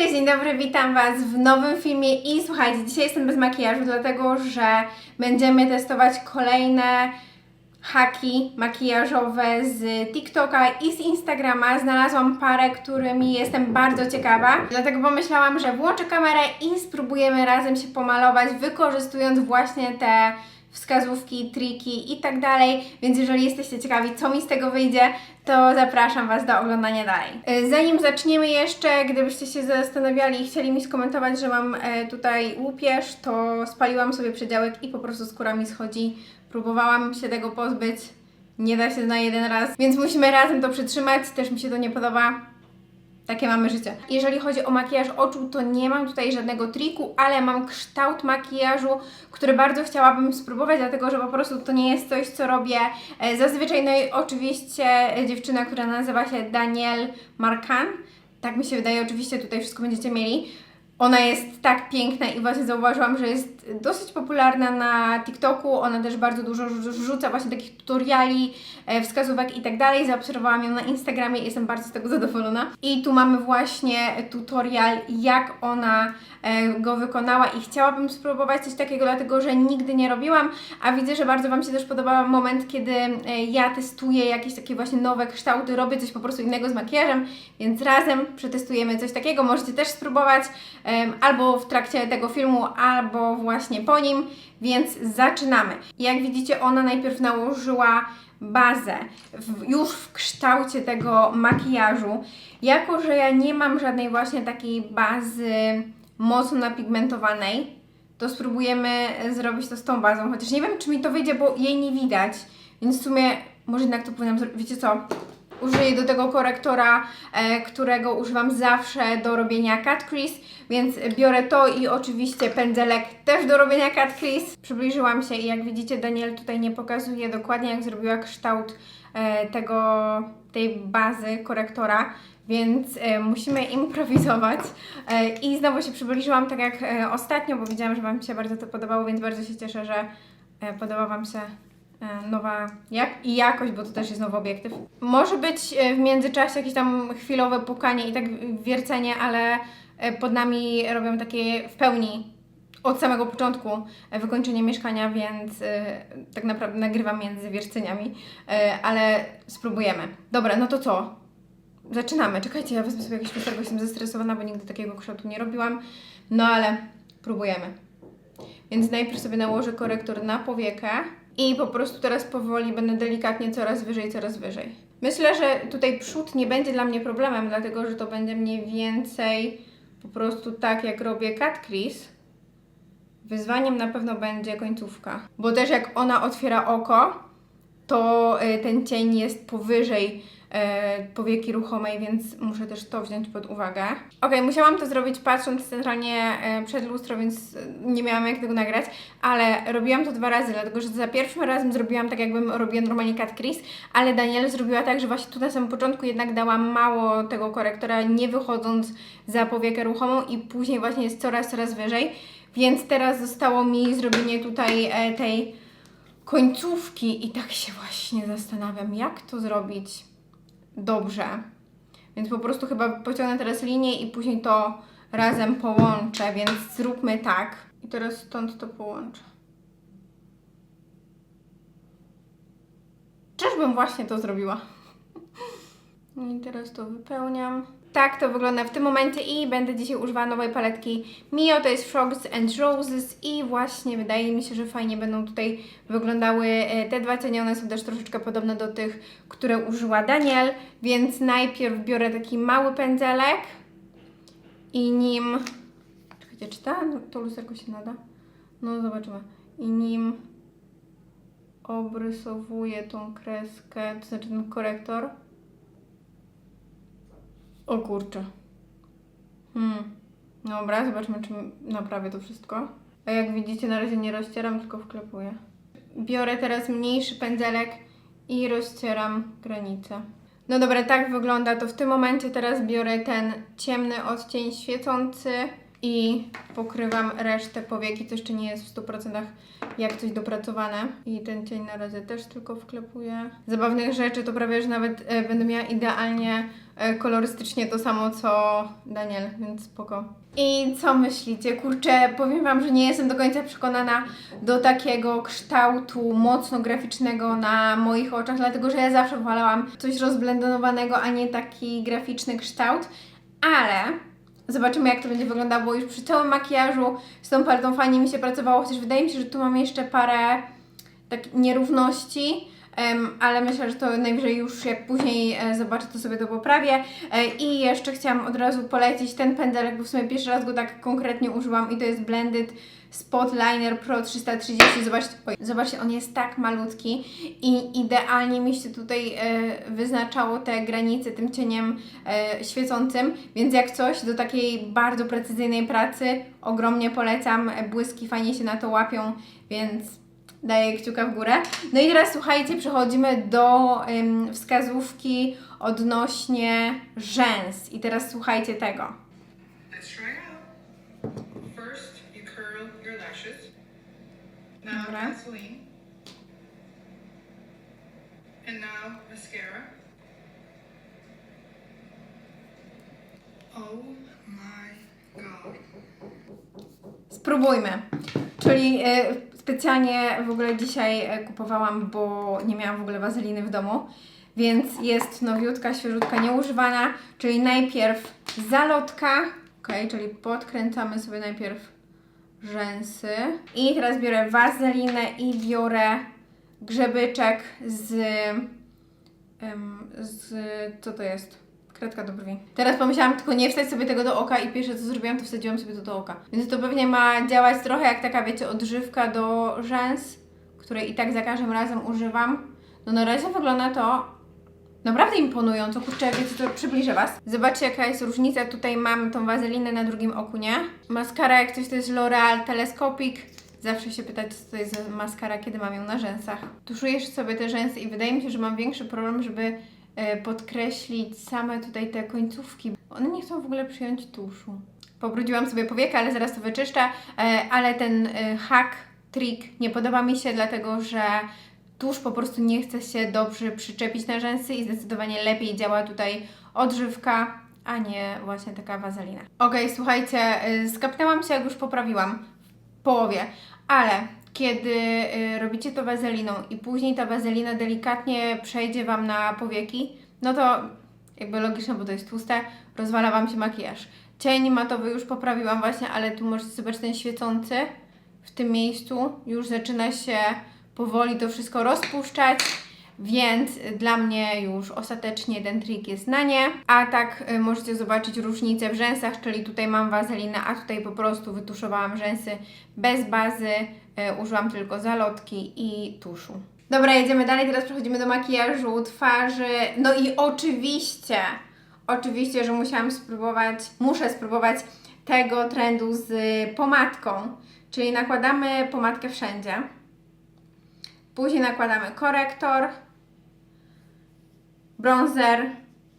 cześć, dzień dobry, witam Was w nowym filmie i słuchajcie, dzisiaj jestem bez makijażu, dlatego że będziemy testować kolejne haki makijażowe z TikToka i z Instagrama. Znalazłam parę, którymi jestem bardzo ciekawa, dlatego pomyślałam, że włączę kamerę i spróbujemy razem się pomalować, wykorzystując właśnie te wskazówki, triki i tak dalej, więc jeżeli jesteście ciekawi, co mi z tego wyjdzie, to zapraszam Was do oglądania dalej. E, Zanim zaczniemy jeszcze, gdybyście się zastanawiali i chcieli mi skomentować, że mam e, tutaj łupież, to spaliłam sobie przedziałek i po prostu skóra mi schodzi. Próbowałam się tego pozbyć, nie da się na jeden raz, więc musimy razem to przytrzymać, też mi się to nie podoba. Takie mamy życie. Jeżeli chodzi o makijaż oczu, to nie mam tutaj żadnego triku, ale mam kształt makijażu, który bardzo chciałabym spróbować, dlatego że po prostu to nie jest coś, co robię e, zazwyczaj. No i oczywiście e, dziewczyna, która nazywa się Danielle Marcan. Tak mi się wydaje, oczywiście tutaj wszystko będziecie mieli. Ona jest tak piękna i właśnie zauważyłam, że jest dosyć popularna na TikToku. Ona też bardzo dużo rzu- rzuca właśnie takich tutoriali, e, wskazówek i tak dalej. Zaobserwowałam ją na Instagramie i jestem bardzo z tego zadowolona. I tu mamy właśnie tutorial, jak ona e, go wykonała i chciałabym spróbować coś takiego, dlatego że nigdy nie robiłam, a widzę, że bardzo Wam się też podobał moment, kiedy e, ja testuję jakieś takie właśnie nowe kształty, robię coś po prostu innego z makijażem, więc razem przetestujemy coś takiego. Możecie też spróbować albo w trakcie tego filmu, albo właśnie po nim, więc zaczynamy. Jak widzicie, ona najpierw nałożyła bazę w, już w kształcie tego makijażu. Jako, że ja nie mam żadnej właśnie takiej bazy mocno napigmentowanej, to spróbujemy zrobić to z tą bazą. Chociaż nie wiem, czy mi to wyjdzie, bo jej nie widać. Więc w sumie może jednak to powinnam zrobić. Wiecie co? Użyję do tego korektora, e, którego używam zawsze do robienia cut crease, więc biorę to i oczywiście pędzelek też do robienia cut crease. Przybliżyłam się i jak widzicie Daniel tutaj nie pokazuje dokładnie jak zrobiła kształt e, tego, tej bazy korektora, więc e, musimy improwizować. I znowu się przybliżyłam tak jak ostatnio, bo widziałam, że Wam się bardzo to podobało, więc bardzo się cieszę, że podoba Wam się nowa jak i jakość, bo to też jest nowy obiektyw. Może być e, w międzyczasie jakieś tam chwilowe pukanie i tak wiercenie, ale e, pod nami robią takie w pełni od samego początku e, wykończenie mieszkania, więc e, tak naprawdę nagrywam między wierceniami, e, ale spróbujemy. Dobra, no to co? Zaczynamy. Czekajcie, ja wezmę sobie jakieś lusterko, jestem zestresowana, bo nigdy takiego kształtu nie robiłam. No ale próbujemy. Więc najpierw sobie nałożę korektor na powiekę i po prostu teraz powoli będę delikatnie coraz wyżej, coraz wyżej. Myślę, że tutaj przód nie będzie dla mnie problemem, dlatego że to będzie mniej więcej po prostu tak, jak robię cut crease. Wyzwaniem na pewno będzie końcówka, bo też jak ona otwiera oko, to y, ten cień jest powyżej powieki ruchomej, więc muszę też to wziąć pod uwagę. Ok, musiałam to zrobić patrząc centralnie e, przed lustro, więc e, nie miałam jak tego nagrać, ale robiłam to dwa razy, dlatego że za pierwszym razem zrobiłam tak, jakbym robiła normalnie cut ale Daniel zrobiła tak, że właśnie tu na samym początku jednak dałam mało tego korektora, nie wychodząc za powiekę ruchomą i później właśnie jest coraz, coraz wyżej, więc teraz zostało mi zrobienie tutaj e, tej końcówki i tak się właśnie zastanawiam, jak to zrobić dobrze. Więc po prostu chyba pociągnę teraz linię i później to razem połączę, więc zróbmy tak. I teraz stąd to połączę. Czyżbym właśnie to zrobiła? I teraz to wypełniam. Tak to wygląda w tym momencie i będę dzisiaj używała nowej paletki Mio, to jest Frogs and Roses i właśnie wydaje mi się, że fajnie będą tutaj wyglądały e, te dwa cienie, one są też troszeczkę podobne do tych, które użyła Daniel, więc najpierw biorę taki mały pędzelek i nim... Czekajcie, czy ta, to lusterko się nada? No zobaczymy. I nim obrysowuję tą kreskę, to znaczy ten korektor. O kurczę. Hmm. Dobra, zobaczmy, czy naprawię to wszystko. A jak widzicie, na razie nie rozcieram, tylko wklepuję. Biorę teraz mniejszy pędzelek i rozcieram granicę. No dobra, tak wygląda to w tym momencie. Teraz biorę ten ciemny odcień świecący i pokrywam resztę powieki. To jeszcze nie jest w 100% jak coś dopracowane. I ten cień na razie też tylko wklepuję. Zabawnych rzeczy to prawie, że nawet e, będę miała idealnie kolorystycznie to samo co Daniel, więc spoko. I co myślicie? Kurczę, powiem Wam, że nie jestem do końca przekonana do takiego kształtu mocno graficznego na moich oczach, dlatego że ja zawsze wolałam coś rozblendowanego, a nie taki graficzny kształt, ale zobaczymy jak to będzie wyglądało, już przy całym makijażu z tą paletą fajnie mi się pracowało, chociaż wydaje mi się, że tu mam jeszcze parę tak nierówności, ale myślę, że to najwyżej już jak później e, zobaczę, to sobie to poprawię. E, I jeszcze chciałam od razu polecić ten pędzelek, bo w sumie pierwszy raz go tak konkretnie użyłam i to jest Blended Spot Liner Pro 330. Zobaczcie, oj, zobaczcie, on jest tak malutki i idealnie mi się tutaj e, wyznaczało te granice tym cieniem świecącym, więc jak coś do takiej bardzo precyzyjnej pracy ogromnie polecam. Błyski fajnie się na to łapią, więc daję kciuka w górę. No i teraz słuchajcie, przechodzimy do ym, wskazówki odnośnie rzęs. I teraz słuchajcie tego. Dobra. And now mascara. Oh my god. Spróbujmy. Czyli y, specjalnie w ogóle dzisiaj y, kupowałam, bo nie miałam w ogóle wazeliny w domu. Więc jest nowiutka, świeżutka, nieużywana. Czyli najpierw zalotka. Ok, czyli podkręcamy sobie najpierw rzęsy. I teraz biorę wazelinę i biorę grzebyczek z. z. co to jest? Kredka do brwi. Teraz pomyślałam tylko nie wstać sobie tego do oka i pierwsze co zrobiłam to wsadziłam sobie to do oka. Więc to pewnie ma działać trochę jak taka wiecie odżywka do rzęs, której i tak za każdym razem używam. No na razie wygląda to naprawdę imponująco. Kurczę, wiecie to przybliżę Was. Zobaczcie jaka jest różnica. Tutaj mam tą wazelinę na drugim oku, nie? Maskara jak coś to jest L'Oreal Telescopic. Zawsze się pytać, co to jest maskara, kiedy mam ją na rzęsach. Tuszujesz sobie te rzęsy i wydaje mi się, że mam większy problem, żeby podkreślić same tutaj te końcówki. One nie chcą w ogóle przyjąć tuszu. Pobrudziłam sobie powieka, ale zaraz to wyczyszczę. E, ale ten e, hack, trik nie podoba mi się, dlatego że tusz po prostu nie chce się dobrze przyczepić na rzęsy i zdecydowanie lepiej działa tutaj odżywka, a nie właśnie taka wazelina. Okej, słuchajcie, skapnęłam się jak już poprawiłam w połowie, ale kiedy y, robicie to wazeliną i później ta wazelina delikatnie przejdzie Wam na powieki, no to jakby logiczne, bo to jest tłuste, rozwala Wam się makijaż. Cień matowy już poprawiłam właśnie, ale tu możecie zobaczyć ten świecący w tym miejscu już zaczyna się powoli to wszystko rozpuszczać, więc dla mnie już ostatecznie ten trik jest na nie. A tak y, możecie zobaczyć różnicę w rzęsach, czyli tutaj mam wazelinę, a tutaj po prostu wytuszowałam rzęsy bez bazy, y, użyłam tylko zalotki i tuszu. Dobra, jedziemy dalej, teraz przechodzimy do makijażu twarzy. No i oczywiście, oczywiście, że musiałam spróbować, muszę spróbować tego trendu z pomadką, czyli nakładamy pomadkę wszędzie. Później nakładamy korektor, bronzer,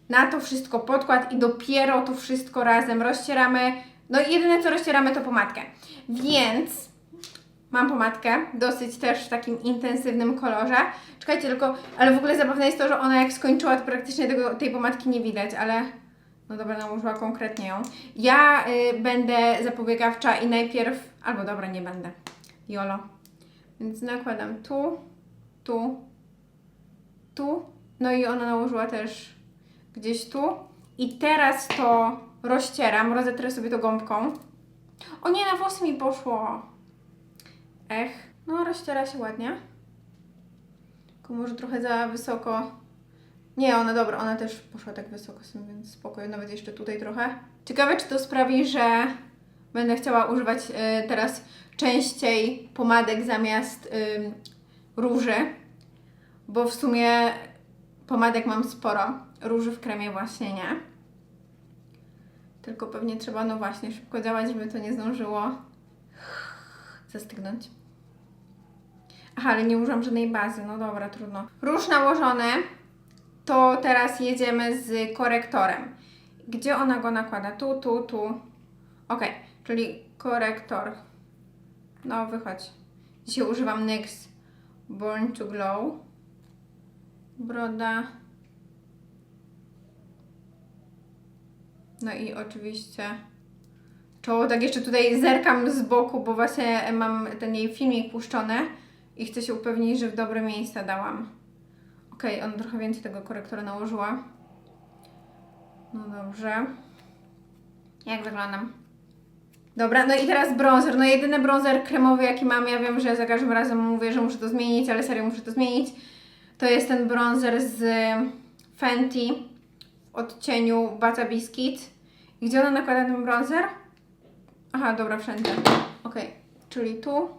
na to wszystko podkład i dopiero to wszystko razem rozcieramy. No i jedyne co rozcieramy to pomadkę. Więc mam pomadkę, dosyć też w takim intensywnym kolorze. Czekajcie tylko, ale w ogóle zabawne jest to, że ona jak skończyła, to praktycznie tego, tej pomadki nie widać, ale no dobra, nałożyła konkretnie ją. Ja y, będę zapobiegawcza i najpierw, albo dobra, nie będę. Jolo. Więc nakładam tu, tu, tu. No i ona nałożyła też gdzieś tu. I teraz to rozcieram, rozetrę sobie to gąbką. O nie, na włosy mi poszło. Ech, no rozciera się ładnie. Tylko może trochę za wysoko. Nie, ona dobra, ona też poszła tak wysoko, więc spokojnie, nawet jeszcze tutaj trochę. Ciekawe, czy to sprawi, że będę chciała używać y, teraz częściej pomadek zamiast ym, róży, bo w sumie pomadek mam sporo, róży w kremie właśnie nie. Tylko pewnie trzeba, no właśnie, szybko działać, żeby to nie zdążyło zastygnąć. Aha, ale nie użyłam żadnej bazy, no dobra, trudno. Róż nałożony, to teraz jedziemy z korektorem. Gdzie ona go nakłada? Tu, tu, tu. Ok, czyli korektor. No, wychodź. Dzisiaj używam NYX Born to Glow. Broda. No i oczywiście czoło, tak jeszcze tutaj zerkam z boku, bo właśnie mam ten jej filmik puszczony i chcę się upewnić, że w dobre miejsca dałam. Okej, on trochę więcej tego korektora nałożyła. No dobrze. Jak wyglądam? Dobra, no i teraz bronzer. No jedyny bronzer kremowy jaki mam, ja wiem, że za każdym razem mówię, że muszę to zmienić, ale serio muszę to zmienić. To jest ten bronzer z Fenty w odcieniu Bata Biscuit. I gdzie ona nakłada ten bronzer? Aha, dobra, wszędzie. Okej, czyli tu.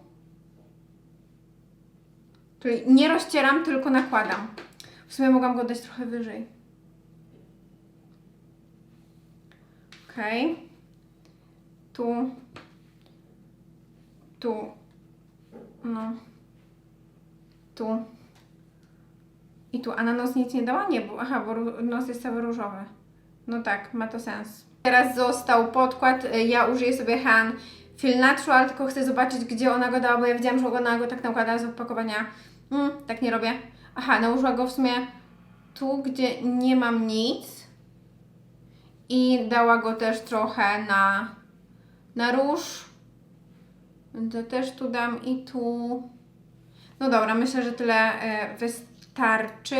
Czyli nie rozcieram, tylko nakładam. W sumie mogłam go dać trochę wyżej. Okej. Tu. Tu. No. Tu. I tu, a na nos nic nie dała? Nie, bo aha, bo nos jest cały różowy. No tak, ma to sens. Teraz został podkład. y, Ja użyję sobie Han Feel Natural, tylko chcę zobaczyć, gdzie ona go dała, bo ja wiedziałam, że ona go tak nakłada z opakowania. Mm, tak nie robię. Aha, nałożyła go w sumie tu, gdzie nie mam nic. I dała go też trochę na, na róż. To też tu dam i tu. No dobra, myślę, że tyle e, wystarczy.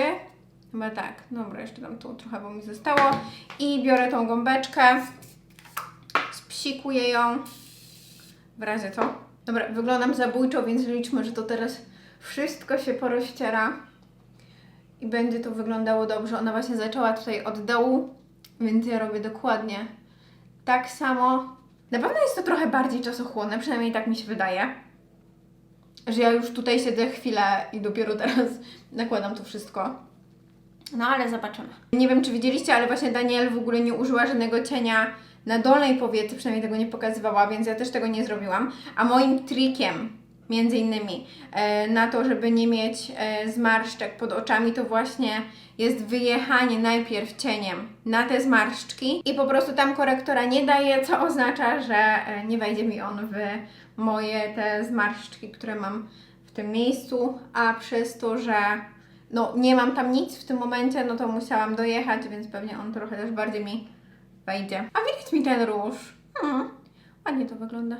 Chyba tak. Dobra, jeszcze dam tu trochę, bo mi zostało. I biorę tą gąbeczkę. Spsikuję ją. W razie co. Dobra, wyglądam zabójczo, więc liczmy, że to teraz wszystko się porozciera. I będzie to wyglądało dobrze. Ona właśnie zaczęła tutaj od dołu, więc ja robię dokładnie tak samo. Na pewno jest to trochę bardziej czasochłonne, przynajmniej tak mi się wydaje że ja już tutaj siedzę chwilę i dopiero teraz nakładam to wszystko. No ale zobaczymy. Nie wiem, czy widzieliście, ale właśnie Daniel w ogóle nie użyła żadnego cienia na dolnej powiece, przynajmniej tego nie pokazywała, więc ja też tego nie zrobiłam. A moim trikiem, między innymi, e, na to, żeby nie mieć e, zmarszczek pod oczami, to właśnie jest wyjechanie najpierw cieniem na te zmarszczki i po prostu tam korektora nie daje, co oznacza, że e, nie wejdzie mi on w moje te zmarszczki, które mam w tym miejscu, a przez to, że no nie mam tam nic w tym momencie, no to musiałam dojechać, więc pewnie on trochę też bardziej mi wejdzie. A widać mi ten róż. Hmm, ładnie to wygląda.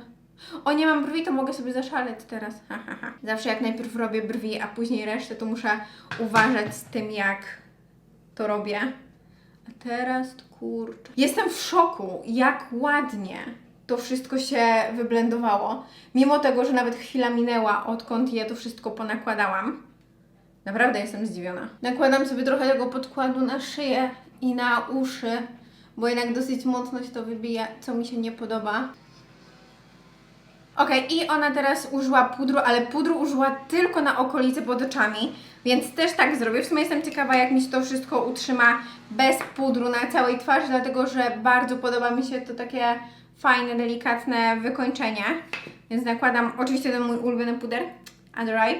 O, nie mam brwi, to mogę sobie zaszaleć teraz. Ha, ha, ha. Zawsze jak najpierw robię brwi, a później resztę, to muszę uważać z tym, jak to robię. A teraz, kurczę. Jestem w szoku, jak ładnie to wszystko się wyblendowało. Mimo tego, że nawet chwila minęła, odkąd je to wszystko ponakładałam. Naprawdę jestem zdziwiona. Nakładam sobie trochę tego podkładu na szyję i na uszy, bo jednak dosyć mocno się to wybija, co mi się nie podoba. Okej, i ona teraz użyła pudru, ale pudru użyła tylko na okolice pod oczami, więc też tak zrobię. W sumie jestem ciekawa, jak mi się to wszystko utrzyma bez pudru na całej twarzy, dlatego że bardzo podoba mi się to takie fajne, delikatne wykończenie. Więc nakładam oczywiście ten mój ulubiony puder, Under Eye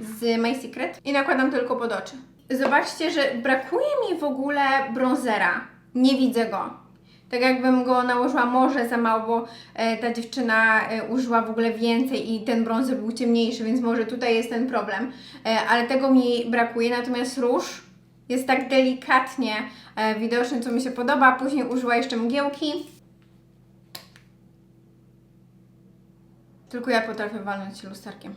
z My Secret i nakładam tylko pod oczy. Zobaczcie, że brakuje mi w ogóle bronzera. Nie widzę go. Tak jakbym go nałożyła może za mało, bo e, ta dziewczyna e, użyła w ogóle więcej i ten brązer był ciemniejszy, więc może tutaj jest ten problem. E, ale tego mi brakuje, natomiast róż jest tak delikatnie widoczny, co mi się podoba. Później użyła jeszcze mgiełki. Tylko ja potrafię walnąć się lusterkiem.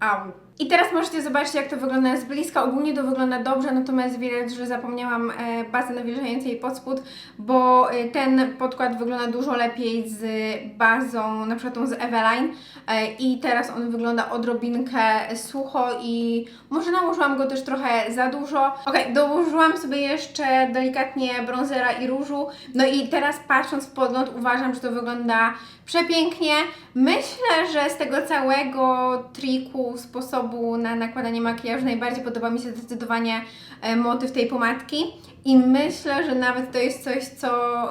Au. I teraz możecie zobaczyć, jak to wygląda z bliska. Ogólnie to wygląda dobrze, natomiast widać, że zapomniałam e, bazę nawilżającej pod spód, bo e, ten podkład wygląda dużo lepiej z bazą, na przykład tą z Eveline e, i teraz on wygląda odrobinkę sucho i może nałożyłam go też trochę za dużo. Ok, dołożyłam sobie jeszcze delikatnie bronzera i różu, no i teraz patrząc w podgląd uważam, że to wygląda przepięknie. Myślę, że z tego całego triku, sposobu na nakładanie makijażu najbardziej podoba mi się zdecydowanie e, motyw tej pomadki. I myślę, że nawet to jest coś, co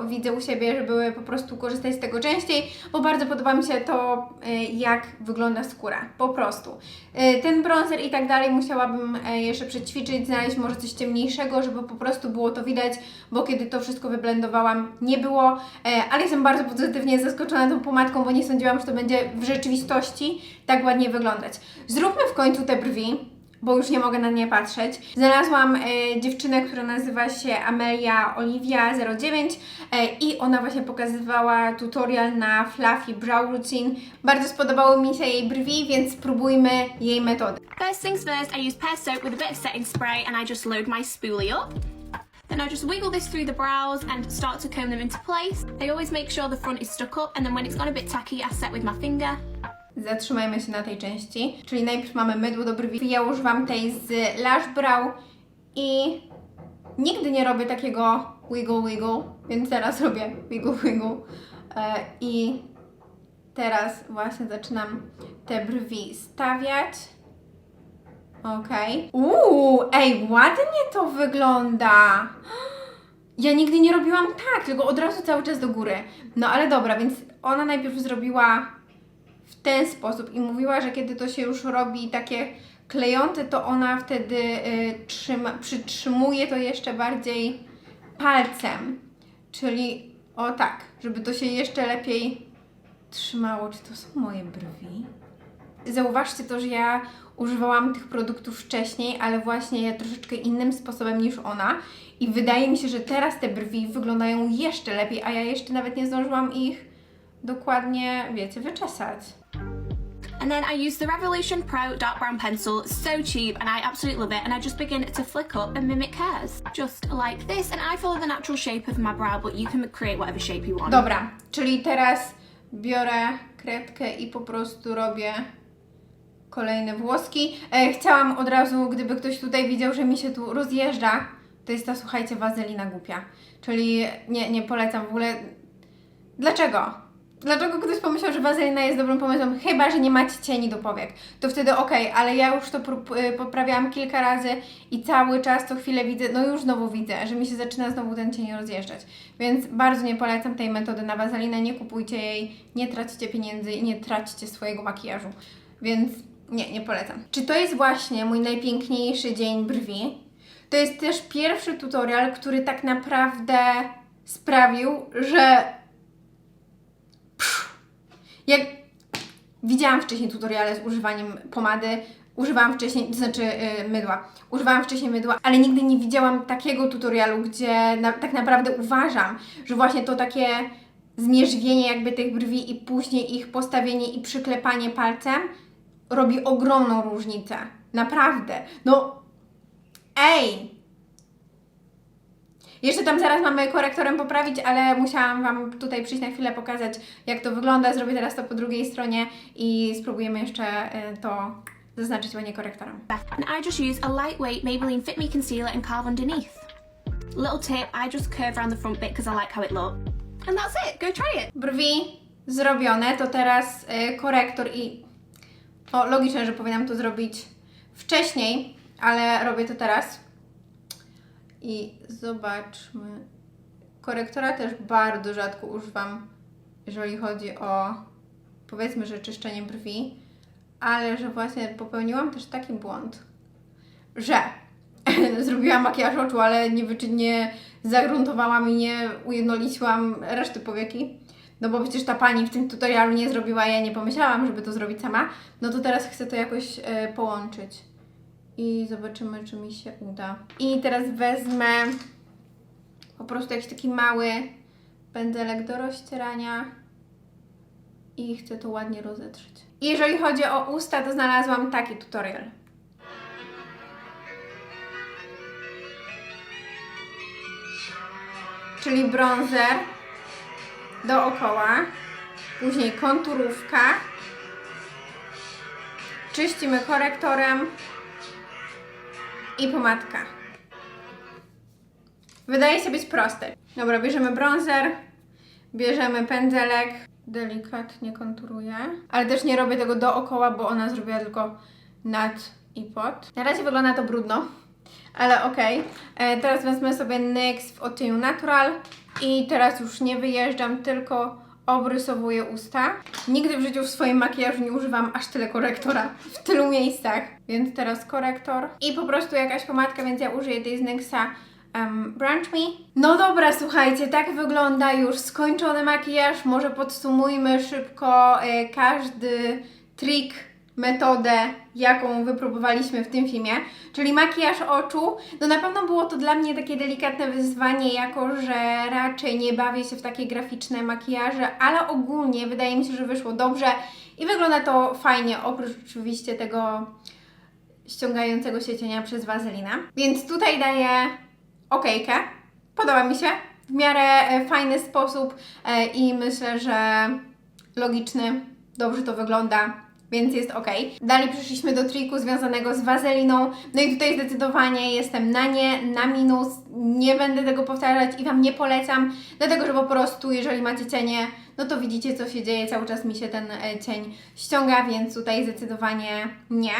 widzę u siebie, żeby po prostu korzystać z tego częściej, bo bardzo podoba mi się to, e, jak wygląda skóra. Po prostu. E, Ten bronzer i tak dalej musiałabym jeszcze przećwiczyć, znaleźć może coś ciemniejszego, żeby po prostu było to widać, bo kiedy to wszystko wyblendowałam, nie było. Ale jestem bardzo pozytywnie zaskoczona tą pomadką, bo nie sądziłam, że to będzie w rzeczywistości tak ładnie wyglądać. Zróbmy w końcu te brwi bo już nie mogę na nie patrzeć. Znalazłam e, dziewczynę, która nazywa się Amelia Olivia 09 e, i ona właśnie pokazywała tutorial na Fluffy Brow Routine. Bardzo spodobały mi się jej brwi, więc spróbujmy jej metody. First things first, I use pear soap with a bit of setting spray and I just load my spoolie up. Then I just wiggle this through the brows and start to comb them into place. I always make sure the front is stuck up and then when it's gone a bit tacky, I set with my finger. Zatrzymajmy się na tej części. Czyli najpierw mamy mydło do brwi. Ja używam tej z Lash Brow i nigdy nie robię takiego wiggle wiggle, więc teraz robię wiggle wiggle. E, I teraz właśnie zaczynam te brwi stawiać. Okej. Uuu, ej, ładnie to wygląda. Ja nigdy nie robiłam tak, tylko od razu cały czas do góry. No ale dobra, więc ona najpierw zrobiła w ten sposób i mówiła, że kiedy to się już robi takie klejące, to ona wtedy y, trzyma, przytrzymuje to jeszcze bardziej palcem. Czyli o tak, żeby to się jeszcze lepiej trzymało. Czy to są moje brwi? Zauważcie to, że ja używałam tych produktów wcześniej, ale właśnie troszeczkę innym sposobem niż ona. I wydaje mi się, że teraz te brwi wyglądają jeszcze lepiej, a ja jeszcze nawet nie zdążyłam ich dokładnie, wiecie, wyczesać. And then I use the Revolution Pro Dark Brown Pencil, so cheap and I absolutely love it and I just begin to flick up and mimic hairs. Just like this and I follow the natural shape of my brow but you can create whatever shape you want. Dobra, czyli teraz biorę kredkę i po prostu robię kolejne włoski. E, chciałam od razu, gdyby ktoś tutaj widział, że mi się tu rozjeżdża, to jest ta, słuchajcie, wazelina głupia. Czyli nie, nie polecam w ogóle. Dlaczego? Dlaczego ktoś pomyślał, że wazelina jest dobrym pomysłem? Chyba, że nie macie cieni do powiek. To wtedy okej, ale ja już to y, poprawiałam kilka razy i cały czas co chwilę widzę, no już znowu widzę, że mi się zaczyna znowu ten cień rozjeżdżać. Więc bardzo nie polecam tej metody na wazelinę, nie kupujcie jej, nie traćcie pieniędzy i nie traćcie swojego makijażu. Więc nie, nie polecam. Czy to jest właśnie mój najpiękniejszy dzień brwi? To jest też pierwszy tutorial, który tak naprawdę sprawił, że jak widziałam wcześniej tutoriale z używaniem pomady, używałam wcześniej, to znaczy yy, mydła, używałam wcześniej mydła, ale nigdy nie widziałam takiego tutorialu, gdzie na, tak naprawdę uważam, że właśnie to takie zmierzwienie jakby tych brwi i później ich postawienie i przyklepanie palcem robi ogromną różnicę. Naprawdę. No, ej! Jeszcze tam zaraz mamy korektorem poprawić, ale musiałam Wam tutaj przyjść na chwilę pokazać, jak to wygląda. Zrobię teraz to po drugiej stronie i spróbujemy jeszcze y, to zaznaczyć ładnie korektorem. And I just use a lightweight Maybelline Fit Me Concealer and carve underneath. Little tip, I just curve around the front bit because I like how it looks. And that's it, go try it! Brwi zrobione, to teraz y, korektor i... O, logiczne, że powinnam to zrobić wcześniej, ale robię to teraz. I zobaczmy. Korektora też bardzo rzadko używam, jeżeli chodzi o powiedzmy, że czyszczenie brwi, ale że właśnie popełniłam też taki błąd, że zrobiłam makijaż oczu, ale nie, nie zagruntowałam i nie ujednoliciłam reszty powieki. No bo przecież ta pani w tym tutorialu nie zrobiła, ja nie pomyślałam, żeby to zrobić sama. No to teraz chcę to jakoś e, połączyć. I zobaczymy, czy mi się uda. I teraz wezmę po prostu jakiś taki mały pędzelek do rozcierania i chcę to ładnie rozetrzeć. Jeżeli chodzi o usta, to znalazłam taki tutorial. Czyli bronzer dookoła, później konturówka, czyścimy korektorem i pomadka. Wydaje się być proste. Dobra, bierzemy bronzer, bierzemy pędzelek, delikatnie konturuję, ale też nie robię tego dookoła, bo ona zrobiła tylko nad i pod. Na razie wygląda to brudno, ale okej. E, Teraz wezmę sobie NYX w odcieniu Natural i teraz już nie wyjeżdżam, tylko obrysowuję usta. Nigdy w życiu w swoim makijażu nie używam aż tyle korektora w tylu miejscach, więc teraz korektor i po prostu jakaś pomadka, więc ja użyję tej z NYXa um, Brunch Me. No dobra, słuchajcie, tak wygląda już skończony makijaż. Może podsumujmy szybko e, każdy trik metodę, jaką wypróbowaliśmy w tym filmie, czyli makijaż oczu. No na pewno było to dla mnie takie delikatne wyzwanie, jako że raczej nie bawię się w takie graficzne makijaże, ale ogólnie wydaje mi się, że wyszło dobrze i wygląda to fajnie, oprócz oczywiście tego ściągającego się cienia przez wazelina. Więc tutaj daję okejkę. Podoba mi się. W miarę e, fajny sposób e, i myślę, że logiczny, dobrze to wygląda, więc jest ok. Dalej przeszliśmy do triku związanego z wazeliną. No i tutaj zdecydowanie jestem na nie, na minus. Nie będę tego powtarzać i Wam nie polecam, dlatego że po prostu, jeżeli macie cienie, no to widzicie, co się dzieje. Cały czas mi się ten e, cień ściąga, więc tutaj zdecydowanie nie.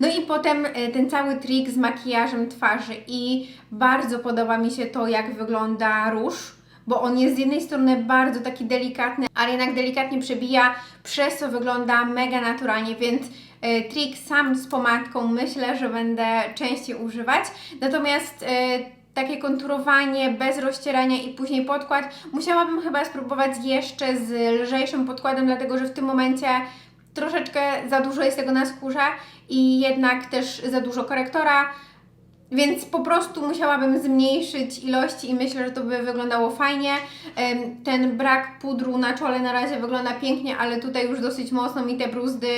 No i potem e, ten cały trik z makijażem twarzy i bardzo podoba mi się to, jak wygląda róż bo on jest z jednej strony bardzo taki delikatny, ale jednak delikatnie przebija, przez co wygląda mega naturalnie, więc e, trik sam z pomadką myślę, że będę częściej używać. Natomiast e, takie konturowanie bez rozcierania i później podkład musiałabym chyba spróbować jeszcze z lżejszym podkładem, dlatego że w tym momencie troszeczkę za dużo jest tego na skórze i jednak też za dużo korektora. Więc po prostu musiałabym zmniejszyć ilości i myślę, że to by wyglądało fajnie. Ten brak pudru na czole na razie wygląda pięknie, ale tutaj już dosyć mocno mi te bruzdy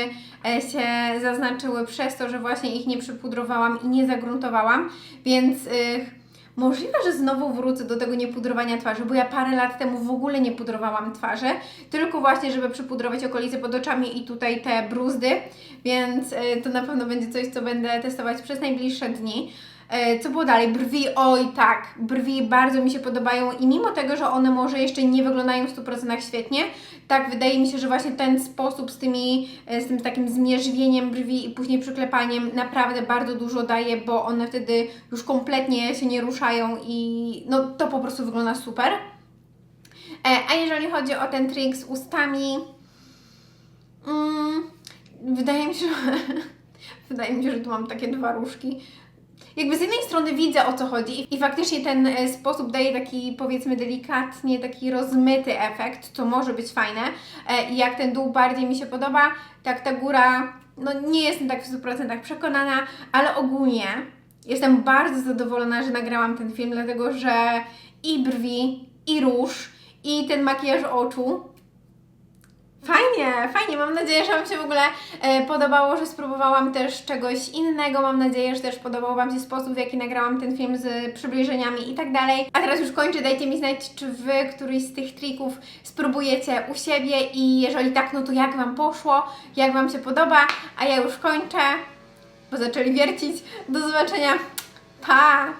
e, się zaznaczyły przez to, że właśnie ich nie przypudrowałam i nie zagruntowałam, więc y, możliwe, że znowu wrócę do tego niepudrowania twarzy, bo ja parę lat temu w ogóle nie pudrowałam twarzy, tylko właśnie, żeby przypudrować okolice pod oczami i tutaj te bruzdy, więc y, to na pewno będzie coś, co będę testować przez najbliższe dni. E, Co było dalej? Brwi, oj tak, brwi bardzo mi się podobają i mimo tego, że one może jeszcze nie wyglądają w 100% świetnie, tak wydaje mi się, że właśnie ten sposób z tymi, e, z tym takim zmierzwieniem brwi i później przyklepaniem naprawdę bardzo dużo daje, bo one wtedy już kompletnie się nie ruszają i no to po prostu wygląda super. E, A jeżeli chodzi o ten trik z ustami, mm, wydaje mi się, że wydaje mi się, że tu mam takie dwa różki jakby z jednej strony widzę o co chodzi i faktycznie ten e, sposób daje taki powiedzmy delikatnie taki rozmyty efekt, co może być fajne. E, i jak ten dół bardziej mi się podoba, tak ta góra, no nie jestem tak w 100% przekonana, ale ogólnie jestem bardzo zadowolona, że nagrałam ten film, dlatego że i brwi, i róż, i ten makijaż oczu Fajnie, fajnie. Mam nadzieję, że Wam się w ogóle e, podobało, że spróbowałam też czegoś innego. Mam nadzieję, że też podobał Wam się sposób, w jaki nagrałam ten film z przybliżeniami i tak dalej. A teraz już kończę. Dajcie mi znać, czy Wy któryś z tych trików spróbujecie u siebie i jeżeli tak, no to jak Wam poszło, jak Wam się podoba. A ja już kończę, bo zaczęli wiercić. Do zobaczenia. Pa!